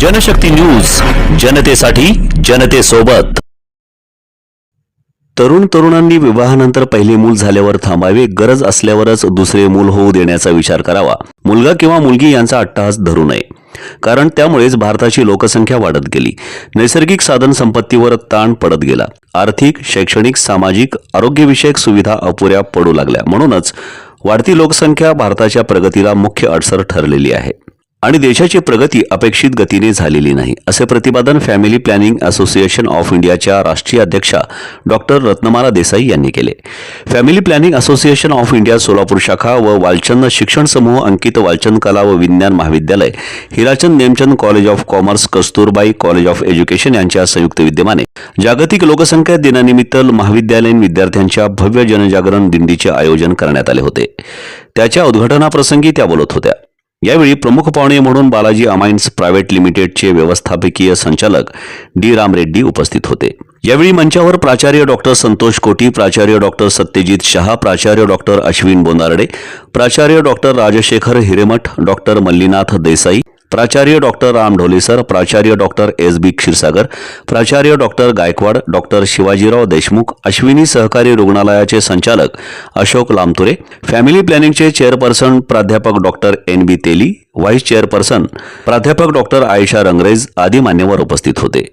Janshakti news जनतेसाठी जनतेसोबत. तरुण तरुणांनी विवाहानंतर पहिले मूल झाल्यावर थांबावे गरज असल्यावरच दुसरे मूल होऊ देण्याचा विचार करावा. मुलगा किंवा मुलगी यांचा अट्टहास धरू नये. कारण त्यामुळेच भारताची लोकसंख्या वाढत गेली. नैसर्गिक साधन संपत्तीवर ताण पडत गेला. आर्थिक शैक्षणिक सामाजिक आरोग्यविषयक सुविधा अपुऱ्या पडू लागल्या. म्हणूनच वाढती लोकसंख्या भारताच्या प्रगतीला मुख्य अडसर ठरलेली आहे. आणि देशाची प्रगती अपेक्षित गतीने झालेली नाही असे प्रतिपादन फॅमिली प्लॅनिंग असोसिएशन ऑफ इंडियाच्या राष्ट्रीय अध्यक्षा डॉक्टर रत्नमाला देसाई यांनी केले. Family Planning Association of India Solapur शाखा व वालचंद शिक्षण समूह अंकित वालचंद कला व विज्ञान महाविद्यालय Hirachand Nemchand College of Commerce Kasturbai College of Education यांच्या संयुक्त विद्यमाने. जागतिक लोकसंख्या दिनानिमित्त महाविद्यालयीन विद्यार्थ्यांच्या भव्य जनजागरण दिंडीचे आयोजन करण्यात आले होते. त्याच्या उद्घाटनाप्रसंगी त्या बोलत होत्या. यावेळी प्रमुख पाहुणे म्हणून बालाजी अमाइन्स प्रायव्हेट लिमिटेडचे व्यवस्थापकीय संचालक डी राम रेड्डी उपस्थित होते. यावेळी मंचावर प्राचार्य डॉक्टर संतोष कोटी प्राचार्य डॉक्टर सत्यजित शहा प्राचार्य डॉक्टर अश्विन बोनारडे प्राचार्य डॉक्टर राजशेखर हिरेमठ डॉक्टर मल्लीनाथ देसाई प्राचार्य डॉक्टर राम ढोलीसर प्राचार्य डॉक्टर एस बी क्षीरसागर प्राचार्य डॉक्टर गायकवाड डॉक्टर शिवाजीराव देशमुख अश्विनी सहकारी रुग्णालयाचे संचालक अशोक लामतुरे फॅमिली प्लॅनिंगचे चेअरपर्सन प्राध्यापक doctor N B Teli vice chairperson प्राध्यापक डॉक्टर आयशा रंगरेज आदी मान्यवर उपस्थित होते.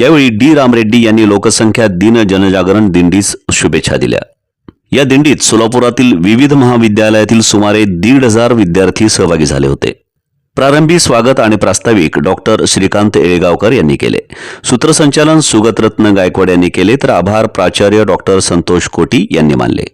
यावेळी डी रामरेड्डी यांनी लोकसंख्या दिन जनजागरण दिंडीस शुभेच्छा दिल्या. या दिंडीत सोलापुरातील विविध महाविद्यालयातील सुमारे दीड हजार विद्यार्थी सहभागी झाले होते. प्रारंभी स्वागत आणि प्रास्ताविक डॉक्टर श्रीकांत येळेगावकर यांनी केले. सूत्रसंचालन सुगतरत्न गायकवाड यांनी केले तर आभार प्राचार्य डॉक्टर संतोष कोटी यांनी मानले.